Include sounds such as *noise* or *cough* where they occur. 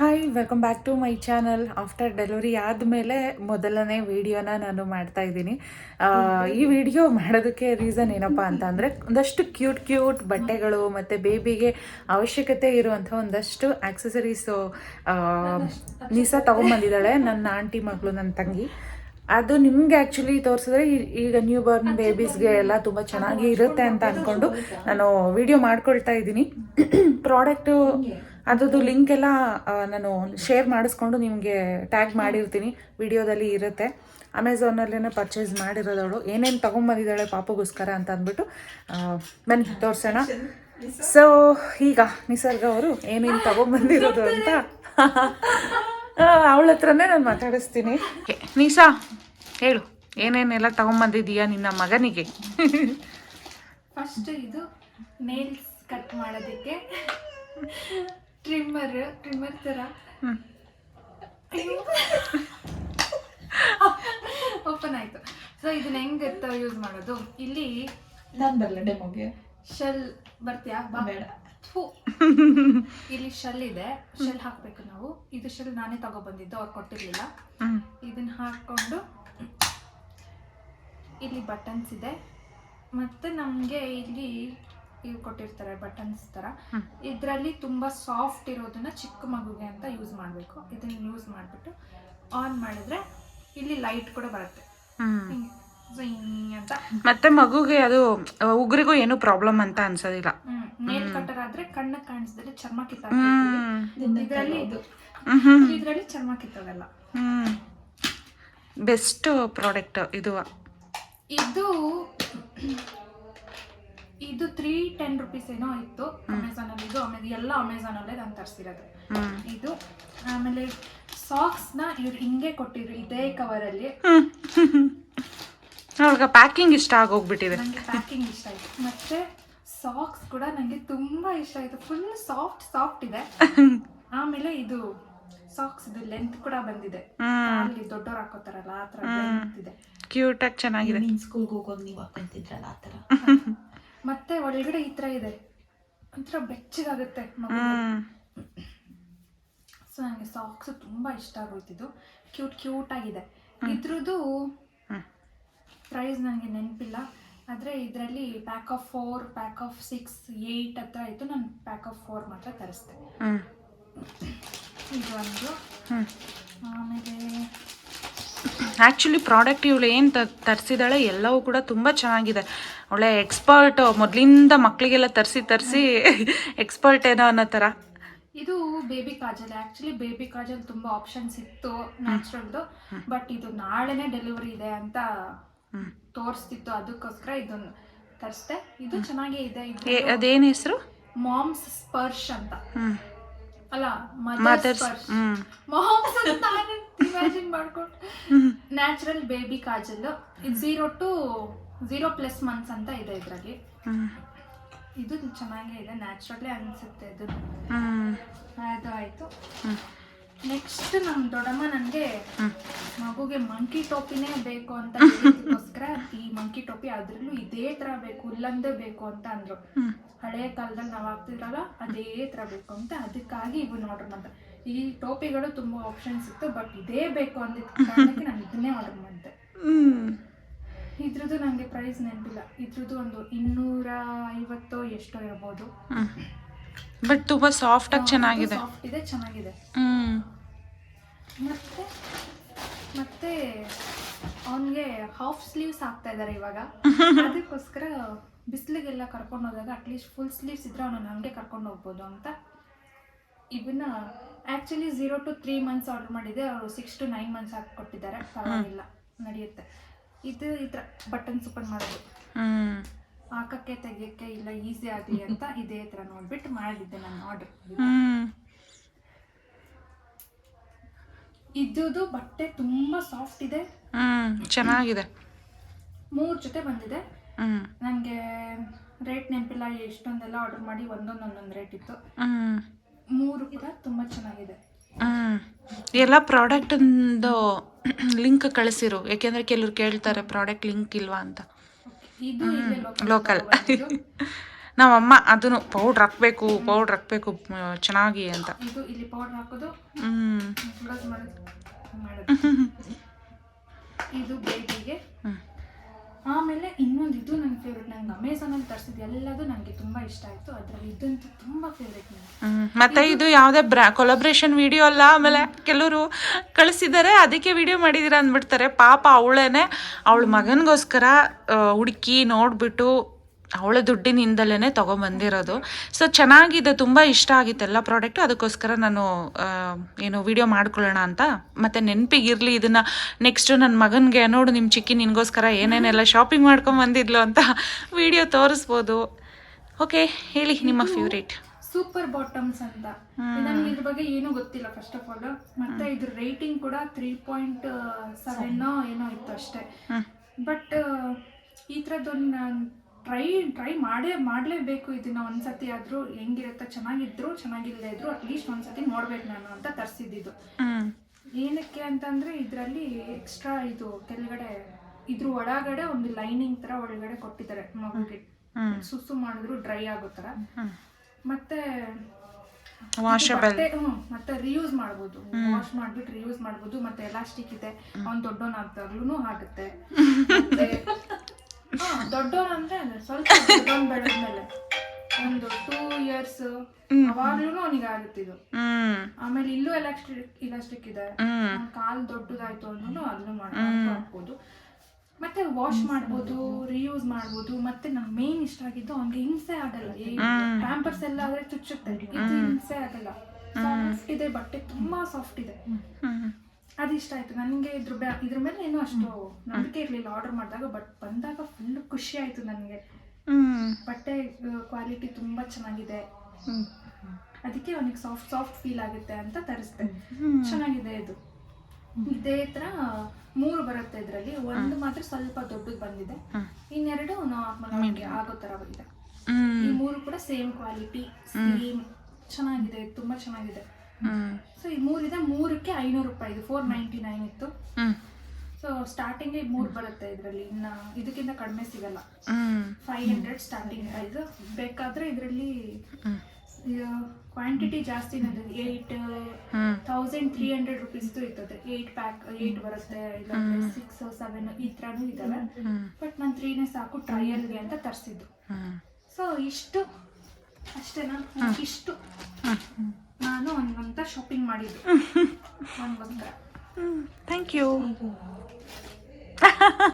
Hi welcome back to my channel after delivery ಆದಮೇಲೆ ಮೊದಲನೇ ವಿಡಿಯೋನ ನಾನು ಮಾಡ್ತಾ ಇದ್ದೀನಿ. ಈ ವಿಡಿಯೋ ಮಾಡೋದಕ್ಕೆ ರೀಸನ್ ಏನಪ್ಪ ಅಂತ ಅಂದರೆ, ಒಂದಷ್ಟು ಕ್ಯೂಟ್ ಕ್ಯೂಟ್ ಬಟ್ಟೆಗಳು ಮತ್ತು ಬೇಬಿಗೆ ಅವಶ್ಯಕತೆ ಇರುವಂಥ ಒಂದಷ್ಟು ಆಕ್ಸೆಸರೀಸು ನೀಸಾ ತೊಗೊಂಬಂದಿದ್ದಾಳೆ ನನ್ನ ಆಂಟಿ ಮಗಳು, ನನ್ನ ತಂಗಿ. ಅದು ನಿಮ್ಗೆ ಆ್ಯಕ್ಚುಲಿ ತೋರಿಸಿದ್ರೆ ಈಗ ನ್ಯೂ ಬರ್ನ್ ಬೇಬೀಸ್ಗೆ ಎಲ್ಲ ತುಂಬ ಚೆನ್ನಾಗಿ ಇರುತ್ತೆ ಅಂತ ಅಂದ್ಕೊಂಡು ನಾನು ವಿಡಿಯೋ ಮಾಡ್ಕೊಳ್ತಾ ಇದ್ದೀನಿ. *coughs* ಪ್ರಾಡಕ್ಟು ಅದ್ರದ್ದು ಲಿಂಕ್ ಎಲ್ಲ ನಾನು ಶೇರ್ ಮಾಡಿಸ್ಕೊಂಡು ನಿಮಗೆ ಟ್ಯಾಗ್ ಮಾಡಿರ್ತೀನಿ. ವಿಡಿಯೋದಲ್ಲಿ ಇರುತ್ತೆ. ಅಮೆಝಾನಲ್ಲೇ ಪರ್ಚೇಸ್ ಮಾಡಿರೋದವಳು ಏನೇನು ತೊಗೊಂಬಂದಿದ್ದಾಳೆ ಪಾಪಗೋಸ್ಕರ ಅಂತ ಅಂದ್ಬಿಟ್ಟು ಬನ್ನಿ, ತೋರಿಸೋಣ. ಸೊ ಈಗ ನಿಸರ್ಗ ಅವರು ಏನೇನು ತೊಗೊಂಬಂದಿರೋದು ಅಂತ. ಅವಳ ಹತ್ರನೇ ನಾನು ಮಾತಾಡಿಸ್ತೀನಿ. ನಿಸಾ ಹೇಳು. ಏನೇನೆಲ್ಲ ತಗೊಂಬಂದಿದೀಯಾ ನಿನ್ನ ಮಗನಿಗೆ? ಫಸ್ಟ್ ಇದು ನೇಲ್ಸ್ ಕಟ್ ಮಾಡೋದಕ್ಕೆ. ಟ್ರಿಮ್ಮರ್ ಟ್ರಿಮ್ಮರ್ ತರ. ಹ್ಮ್. *laughs* ಓಪನ್ ಆಯ್ತು. ಸೊ ಇದನ್ನ ಹೆಂಗ್ ಯೂಸ್ ಮಾಡೋದು? ಇಲ್ಲಿ ನಾನು ಬರಲ್ಲ ಡೆಮೋಗೆ ಶೆಲ್ ಬರ್ತೀಯಾ? ಬಾ. ಬೇಡ. ಥು. ಇಲ್ಲಿ ಶೆಲ್ ಇದೆ. ಶೆಲ್ ಹಾಕ್ಬೇಕು ನಾವು. ಇದು ಶೆಲ್ ನಾನೇ ತಗೊಬಂದಿದ್ದು ಅವ್ರು ಕೊಟ್ಟಿರ್ಲಿಲ್ಲ. ಇದನ್ನ ಹಾಕೊಂಡು ಇಲ್ಲಿ ಬಟನ್ಸ್ ಇದೆ. ಮತ್ತೆ ನಮಗೆ ಇಲ್ಲಿ ಇವು ಕೊಟ್ಟಿರ್ತಾರೆ ಬಟನ್ಸ್ ತರ. ಇದರಲ್ಲಿ ತುಂಬಾ ಸಾಫ್ಟ್ ಇರೋದನ್ನ ಚಿಕ್ಕ ಮಗುಗೆ ಅಂತ ಯೂಸ್ ಮಾಡಬೇಕು. ಇದನ್ನ ಯೂಸ್ ಮಾಡಿಬಿಟ್ಟು ಆನ್ ಮಾಡಿದ್ರೆ ಇಲ್ಲಿ ಲೈಟ್ ಕೂಡ ಬರುತ್ತೆ. ಅಂತ. ಮತ್ತೆ ಮಗುಗೆ ಅದು ಉಗುರಿಗೂ ಏನು ಪ್ರಾಬ್ಲಮ್ ಅಂತ ಅನ್ಸೋದಿಲ್ಲ. ನೇಲ್ ಕಟ್ಟರ್ ಆದ್ರೆ ಕಣ್ಣ ಕಾಣಿಸಿದ್ರೆ ಚರ್ಮ ಕಿತ್ತ ಇದರಲ್ಲಿ ಇದು. ಇದರಲ್ಲಿ ಚರ್ಮ ಕಿತ್ತೋಗಲ್ಲ. ಬೆಸ್ಟ್ ಪ್ರಾಡಕ್ಟ್ ಇದು. ಇದು ಇದು ತ್ರೀ ಟೆನ್ ರುಪೀಸ್ ಏನೋ ಇತ್ತು. ಅಮೆಝಾನ್ ಅಲ್ಲಿ ಇದು ಆಮೇಲೆ ಎಲ್ಲ ಅಮೆಝಾನ್ ಅಲ್ಲೇ ನಾನು ತರಿಸಿರೋದು ಇದು ಆಮೇಲೆ ಸಾಕ್ಸ್ನ ಇವ್ರು ಹಿಂಗೆ ಕೊಟ್ಟಿದ್ರು ಇದೇ ಕವರ್ ಅಲ್ಲಿ. ಅವ್ಳಿಗೆ ಪ್ಯಾಕಿಂಗ್ ಇಷ್ಟ ಆಗೋಗ್ಬಿಟ್ಟಿದೆ. ನಂಗೆ ಪ್ಯಾಕಿಂಗ್ ಇಷ್ಟ ಆಯ್ತು. ಮತ್ತೆ ಸಾಕ್ಸ್ ಕೂಡ ನಂಗೆ ತುಂಬಾ ಇಷ್ಟ ಆಯ್ತು. ಫುಲ್ ಸಾಫ್ಟ್ ಸಾಫ್ಟ್ ಇದೆ. *laughs* ಆಮೇಲೆ ಇದು ಸಾಕ್ಸ್ ಇದು ಲೆಂತ್ ಕೂಡ ಬಂದಿದೆ. ಅಲ್ಲಿ ದೊಡ್ಡವ್ರು ಹಾಕೋತಾರಲ್ಲ ಆ ತರ ಲೆಂತ್ ಇದೆ. ಕ್ಯೂಟ್ ಆಗಿ ಚೆನ್ನಾಗಿದೆ. ನೀನ್ ಸ್ಕೂಲ್ಗೆ ಹೋಗೋದು ನೀವು ಹಾಕೊಂತಿದ್ರಲ್ಲ ಆ ಥರ. *laughs* ಮತ್ತೆ ಒಳಗಡೆ ಈ ತರ ಇದೆ. ಒಂಥರ ಬೆಚ್ಚಗಾಗುತ್ತೆ ಸೊ ನನಗೆ ಸಾಕ್ಸ್ ತುಂಬಾ ಇಷ್ಟ ಆಗೋಯ್ತಿದ್ದು. ಕ್ಯೂಟ್ ಕ್ಯೂಟ್ ಆಗಿದೆ. ಇದ್ರದ್ದು. ಪ್ರೈಸ್ ನನಗೆ ನೆನಪಿಲ್ಲ. ಆದರೆ ಇದರಲ್ಲಿ pack of four pack of six eight ಹತ್ರ ಆಯಿತು. ನಾನು ಪ್ಯಾಕ್ ಆಫ್ ಫೋರ್ ಮಾತ್ರ ತರಿಸ್ದೆ. ಹ್ಮ್. ಇದು ಒಂದು. ಹ್ಮ್. ಆಮೇಲೆ ಆ್ಯಕ್ಚುಲಿ ಪ್ರಾಡಕ್ಟ್ ಇವಳು ಏನು ತರಿಸಿದಾಳೆ ಎಲ್ಲವೂ ಕೂಡ ತುಂಬ ಚೆನ್ನಾಗಿದೆ. ಒಳ್ಳೆ ಎಕ್ಸ್ಪರ್ಟ್ ಮೊದಲಿಂದ ಮಕ್ಕಳಿಗೆಲ್ಲ ತರಿಸಿ ತರಿಸಿ ಎಕ್ಸ್ಪರ್ಟ್ ಏನೋ ಅನ್ನೋ ಥರ ಇದು baby kajal. Actually baby kajal ತುಂಬ ಆಪ್ಷನ್ಸ್ ಇತ್ತು ನ್ಯಾಚುರಲ್ದು ಬಟ್ ಇದು ನಾಳೆನೇ ಡೆಲಿವರಿ ಇದೆ ಅಂತ ತೋರಿಸ್ತಿತ್ತು. ಅದಕ್ಕೋಸ್ಕರ ಇದನ್ನು ತರಿಸ್ದೆ. ಇದು ಚೆನ್ನಾಗೇ ಇದೆ. ಅದೇನು ಹೆಸರು? ಮಾಮ್ಸ್ ಸ್ಪರ್ಶ್ ಅಂತ. ಅಲ್ಲ ಹ್ಞೂ ಮಾಮ್ಸ್ ಅಂತ ಇಮ್ಯಾಜಿನ್ ಮಾಡ್ಕೊಂಡು ನ್ಯಾಚುರಲ್ ಬೇಬಿ ಕಾಜಲ್. ಇದು zero to zero plus months ಅಂತ ಇದೆ ಇದರಲ್ಲಿ. ಇದು ಚೆನ್ನಾಗೇ ಇದೆ ನ್ಯಾಚುರಲಿ ಅನಿಸುತ್ತೆ ಇದು. ಅದು ಆಯಿತು. ನೆಕ್ಸ್ಟ್ ನಮ್ಮ ದೊಡ್ಡಮ್ಮ ನನಗೆ. ಮಗುಗೆ ಮಂಕಿ ಟೋಪಿನೇ ಬೇಕು ಅಂತ ಹೇಳಿದ್ದಕ್ಕೋಸ್ಕರ ಈ ಮಂಕಿ ಟೋಪಿ ಅದ್ರಲ್ಲೂ ಇದೇ ಥರ ಬೇಕು ಉಲ್ಲಂದೇ ಬೇಕು ಅಂತ ಅಂದ್ರು. ಹಳೆಯ ಕಾಲದಲ್ಲಿ ನಾವು ಹಾಕ್ತಿದ್ರಲ್ಲ ಅದೇ ಥರ ಬೇಕು ಅಂತ ಅದಕ್ಕಾಗಿ ಇವು ಆರ್ಡರ್ ಮಾಡಿದೆ. ಈ ಟೋಪಿಗಳು ತುಂಬ ಆಪ್ಷನ್ಸ್ ಇತ್ತು ಬಟ್ ಇದೇ ಬೇಕು ಅಂದಿದ್ದ ಕಾರಣಕ್ಕೆ ನಾನು ಇದನ್ನೇ ಆರ್ಡರ್ ಮಾಡಿದೆ. ಇದ್ರದ್ದು ನನಗೆ ಪ್ರೈಸ್ ನೆನಪಿಲ್ಲ. ಇದ್ರದ್ದು ಒಂದು ಇನ್ನೂರ ಐವತ್ತೋ ಎಷ್ಟೋ ಇರ್ಬೋದು. ಬಟ್ ಸಾಫ್ಟ್ ಸಾಫ್ಟಾಗಿ ಚೆನ್ನಾಗಿದೆ. ಸಾಫ್ಟ್ ಇದೆ ಚೆನ್ನಾಗಿದೆ. ಮತ್ತೆ ಮತ್ತೆ ಅವನಿಗೆ ಹಾಫ್ ಸ್ಲೀವ್ಸ್ ಹಾಕ್ತಾ ಇದ್ದಾರೆ ಇವಾಗ. *laughs* ಅದಕ್ಕೋಸ್ಕರ ಬಿಸಿಲಿಗೆಲ್ಲ ಕರ್ಕೊಂಡು ಹೋದಾಗ ಅಟ್ಲೀಸ್ಟ್ ಫುಲ್ ಸ್ಲೀವ್ಸ್ ಇದ್ರೆ ಅವನು ನನಗೆ ಕರ್ಕೊಂಡು ಹೋಗ್ಬೋದು ಅಂತ. ಇವನ್ನ actually zero to three months order ಮಾಡಿದೆ. ಅವರು ಸಿಕ್ಸ್ ಟು ನೈನ್ ಮಂತ್ಸ್ ಹಾಕಿ ಕೊಟ್ಟಿದ್ದಾರೆ ಪರವಾಗಿಲ್ಲ. ನಡೆಯುತ್ತೆ. ಇದು ಈ ಥರ ಬಟನ್ಸ್ ಓಪನ್ ಮಾಡೋದು ಹಾಕಕ್ಕೆ ತೆಗಿಯೋಕ್ಕೆ ಇಲ್ಲ ಈಸಿ ಆಗಲಿ ಅಂತ ಇದೇ ಥರ ನೋಡ್ಬಿಟ್ಟು ಮಾಡಿದ್ದೆ ನಾನು ಆರ್ಡರ್ ಹ್ಞೂ ಇದ್ದುದು ಬಟ್ಟೆ ತುಂಬಾ ಸಾಫ್ಟ್ ಇದೆ. ಚೆನ್ನಾಗಿದೆ. ಮೂರು ಜೊತೆ ಬಂದಿದೆ. ನನಗೆ ರೇಟ್ ನೆನಪಿಲ್ಲ ಎಷ್ಟೊಂದೆಲ್ಲ ಆರ್ಡರ್ ಮಾಡಿ ಒಂದೊಂದು ಒಂದೊಂದು ರೇಟ್ ಇತ್ತು ಮೂರು ಕೂಡ ತುಂಬಾ ಚೆನ್ನಾಗಿದೆ. ಎಲ್ಲ ಪ್ರಾಡಕ್ಟಿಂದು *clears throat* ಲಿಂಕ್ ಕಳಿಸಿರು. ಯಾಕೆಂದ್ರೆ ಕೆಲವ್ರು ಕೇಳ್ತಾರೆ ಪ್ರಾಡಕ್ಟ್ ಲಿಂಕ್ ಇಲ್ವಾ ಅಂತ. ಲೋಕಲ್ *laughs* ನಮ್ಮಮ್ಮ ಅದನ್ನು ಪೌಡ್ರ್ ಹಾಕ್ಬೇಕು ಪೌಡ್ರ್ ಹಾಕ್ಬೇಕು ಚೆನ್ನಾಗಿ ಅಂತ. ಇದು ಆಮೇಲೆ ಇನ್ನೊಂದು ಇದು ನನ್ನ ಫೇವ್ರೆಟ್ ನಂಗೆ ಅಮೆಝಾನಲ್ಲಿ ತರಿಸಿದ್ದು ಎಲ್ಲದು ನನಗೆ ತುಂಬ ಇಷ್ಟ ಆಯಿತು. ಅದರಲ್ಲಿ ಇದಂತೂ ತುಂಬ ಫೇವ್ರೆಟ್ ನನಗೆ ಮತ್ತೆ ಇದು ಯಾವುದೇ ಬ್ರಾ ಕೊಲಾಬ್ರೇಷನ್ ವಿಡಿಯೋ ಅಲ್ಲ ಆಮೇಲೆ ಕೆಲವರು ಕಳಿಸಿದ್ದಾರೆ ಅದಕ್ಕೆ ವಿಡಿಯೋ ಮಾಡಿದ್ದೀರಾ ಅಂದ್ಬಿಡ್ತಾರೆ. ಪಾಪ ಅವಳೇನೆ ಅವಳ ಮಗನಿಗೋಸ್ಕರ ಹುಡುಕಿ ನೋಡಿಬಿಟ್ಟು ಅವಳ ದುಡ್ಡಿನಿಂದಲೇ ತೊಗೊಂಬಂದಿರೋದು. ಸೊ ಚೆನ್ನಾಗಿದೆ ತುಂಬ ಇಷ್ಟ ಆಗಿತ್ತು ಎಲ್ಲ ಪ್ರಾಡಕ್ಟು ಅದಕ್ಕೋಸ್ಕರ ನಾನು ಏನು ವಿಡಿಯೋ ಮಾಡ್ಕೊಳ್ಳೋಣ ಅಂತ. ಮತ್ತು ನೆನಪಿಗಿರಲಿ ಇದನ್ನು. ನೆಕ್ಸ್ಟು ನನ್ನ ಮಗನಿಗೆ ನೋಡು ನಿಮ್ಮ ಚಿಕ್ಕಿ ನಿನಗೋಸ್ಕರ ಏನೇನೆಲ್ಲ ಶಾಪಿಂಗ್ ಮಾಡ್ಕೊಂಬಂದಿದ್ಲು ಅಂತ ವಿಡಿಯೋ ತೋರಿಸ್ಬೋದು. ಓಕೆ ಹೇಳಿ ನಿಮ್ಮ ಫೇವ್ರೇಟ್ ಸೂಪರ್ ಬಾಟಮ್ಸ್ ಅಂತ. ನನಗೆ ಇದ್ರ ಬಗ್ಗೆ ಏನೂ ಗೊತ್ತಿಲ್ಲ ಫಸ್ಟ್ ಆಫ್ ಆಲ್ ಮತ್ತೆ ಇದ್ರ ರೇಟಿಂಗ್ ಕೂಡ ತ್ರೀ ಪಾಯಿಂಟ್ ಸೆವೆನ್ ಏನೋ ಇತ್ತು ಅಷ್ಟೇ. ಬಟ್ ಈ ಥರದ್ದೊಂದು ಟ್ರೈ ಟ್ರೈ ಮಾಡೇ ಮಾಡಲೇಬೇಕು. ಇದನ್ನ ಒಂದ್ಸತಿ ಆದರೂ ಹೆಂಗಿರುತ್ತೆ ಚೆನ್ನಾಗಿದ್ರು ಚೆನ್ನಾಗಿಲ್ಲದೆ ಇದ್ರು ಅಟ್ಲೀಸ್ಟ್ ಒಂದ್ಸತಿ ನೋಡ್ಬೇಕು ನಾನು ಅಂತ ತರಿಸಿದ್ದು ಏನಕ್ಕೆ ಅಂತಂದ್ರೆ ಇದರಲ್ಲಿ ಎಕ್ಸ್ಟ್ರಾ ಇದು ಕೆಳಗಡೆ ಇದ್ರ ಒಳಗಡೆ ಒಂದು ಲೈನಿಂಗ್ ತರ ಒಳಗಡೆ ಕೊಟ್ಟಿದ್ದಾರೆ ಮಗುಗೆ. ಸುಸ್ಸು ಸುಸು ಮಾಡಿದ್ರು ಡ್ರೈ ಆಗೋ ಥರ ಮತ್ತೆ ಮತ್ತೆ ರಿಯೂಸ್ ಮಾಡ್ಬೋದು. ವಾಶ್ ಮಾಡ್ಬಿಟ್ಟು ರಿಯೂಸ್ ಮಾಡ್ಬೋದು. ಮತ್ತೆ ಎಲಾಸ್ಟಿಕ್ ಇದೆ. ಅವ್ನ್ ದೊಡ್ಡವನಾಗ್ದಾಗ್ಲೂ ಆಗುತ್ತೆ. *laughs* *laughs* ದೊಡ್ಡವನ್ ಅಂದ್ರೆ ಸ್ವಲ್ಪ ದೊಡ್ಡವನ್ ಬೆಳೆದ್ಮೇಲೆ ಒಂದು ಟೂ ಇಯರ್ಸ್ ಅವಾಗ್ಲೂ ಅವನಿಗೆ ಆಗುತ್ತಿದ್ದು ಹ್ಮ್. ಆಮೇಲೆ ಇಲ್ಲೂ ಎಲಾಸ್ಟಿಕ್ ಇಲಾಸ್ಟಿಕ್ ಇದೆ. ಹ್ಮ್. ಅವ್ನ್ ಕಾಲ್ ದೊಡ್ಡದಾಯ್ತು ಅಂದ್ರೂ ಅದನ್ನು ಮಾಡ್ಬೋದು ಮತ್ತೆ ವಾಶ್ ಮಾಡ್ಬೋದು ರಿಯೂಸ್ ಮಾಡ್ಬೋದು ಮತ್ತೆ ನಮ್ ಮೇನ್ ಇಷ್ಟ ಆಗಿದ್ದು ಅವ್ನಿಗೆ ಹಿಂಸೆ ಆಗಲ್ಲ. ಈ ಪ್ಯಾಂಪರ್ಸ್ ಎಲ್ಲ ಆದ್ರೆ ಚುಚ್ಚುತ್ತೆ. ಇದು ಹಿಂಸೆ ಆಗಲ್ಲ. ಸಾಫ್ಟ್ ಇದೆ ಬಟ್ಟೆ ತುಂಬಾ ಸಾಫ್ಟ್ ಇದೆ. ಹ್ಮ್. ಅದು ಇಷ್ಟ ಆಯ್ತು. ನನಗೆ ಇದ್ರ ಬ್ಯಾ ಇದ್ರ ಮೇಲೆ ಏನೋ ಅಷ್ಟು ನಂಬಿಕೆ ಇರಲಿಲ್ಲ ಆರ್ಡರ್ ಮಾಡಿದಾಗ ಬಟ್ ಬಂದಾಗ ಫುಲ್ ಖುಷಿ ಆಯ್ತು ನನಗೆ. ಬಟ್ಟೆ ಕ್ವಾಲಿಟಿ ತುಂಬಾ ಚೆನ್ನಾಗಿದೆ. ಅದಕ್ಕೆ ಅವನಿಗೆ ಸಾಫ್ಟ್ ಸಾಫ್ಟ್ ಫೀಲ್ ಆಗುತ್ತೆ ಅಂತ ತರಿಸ್ದೆ. ಚೆನ್ನಾಗಿದೆ ಇದು. ಇದೇ ತರ ಮೂರು ಬರುತ್ತೆ ಇದರಲ್ಲಿ. ಒಂದು ಮಾತ್ರ ಸ್ವಲ್ಪ ದೊಡ್ಡದು ಬಂದಿದೆ. ಇನ್ನೆರಡು ನಾರ್ಮಲ್ ಆಗೋ ತರ ಬಂದಿದೆ. ಈ ಮೂರು ಕೂಡ ಸೇಮ್ ಕ್ವಾಲಿಟಿ ಸೇಮ್ ಚೆನ್ನಾಗಿದೆ ತುಂಬಾ ಚೆನ್ನಾಗಿದೆ. ಸೊ ಈ ಮೂರಿದೆ ಮೂರಕ್ಕೆ ಐನೂರು ರೂಪಾಯಿ. ಇದು ಫೋರ್ ನೈಂಟಿ ನೈನ್ ಇತ್ತು ಸೊ ಸ್ಟಾರ್ಟಿಂಗ್ ಮೂರು ಬರುತ್ತೆ ಇದರಲ್ಲಿ. ಇನ್ನ ಇದಕ್ಕಿಂತ ಕಡಿಮೆ ಸಿಗಲ್ಲ. ಫೈವ್ ಹಂಡ್ರೆಡ್ ಸ್ಟಾರ್ಟಿಂಗ್ ಪ್ರೈಸ್ ಬೇಕಾದ್ರೆ ಇದರಲ್ಲಿ ಕ್ವಾಂಟಿಟಿ ಜಾಸ್ತಿ ಹ್ಮ್. ತೌಸಂಡ್ ತ್ರೀ ಹಂಡ್ರೆಡ್ ರುಪೀಸ್ದು ಇರ್ತದೆ. ಏಟ್ ಪ್ಯಾಕ್ ಏಟ್ ಬರುತ್ತೆ. ಇಲ್ಲಾಂದ್ರೆ ಸಿಕ್ಸ್ ಸೆವೆನ್ ಈ ಥರನೂ ಇದ್ದಾವೆ. ಬಟ್ ನಾನು ತ್ರೀನೇ ಸಾಕು ಟ್ರಯಲ್ಗೆ ಅಂತ ತರಿಸಿದ್ದು. ಸೊ ಇಷ್ಟು ಅಷ್ಟೇನಾ ಇಷ್ಟು ನಾನು ಒಂದಂತ ಶಾಪಿಂಗ್ ಮಾಡಿದ್ದು. ಅವನಿಗೋಸ್ಕರ ಥ್ಯಾಂಕ್ ಯು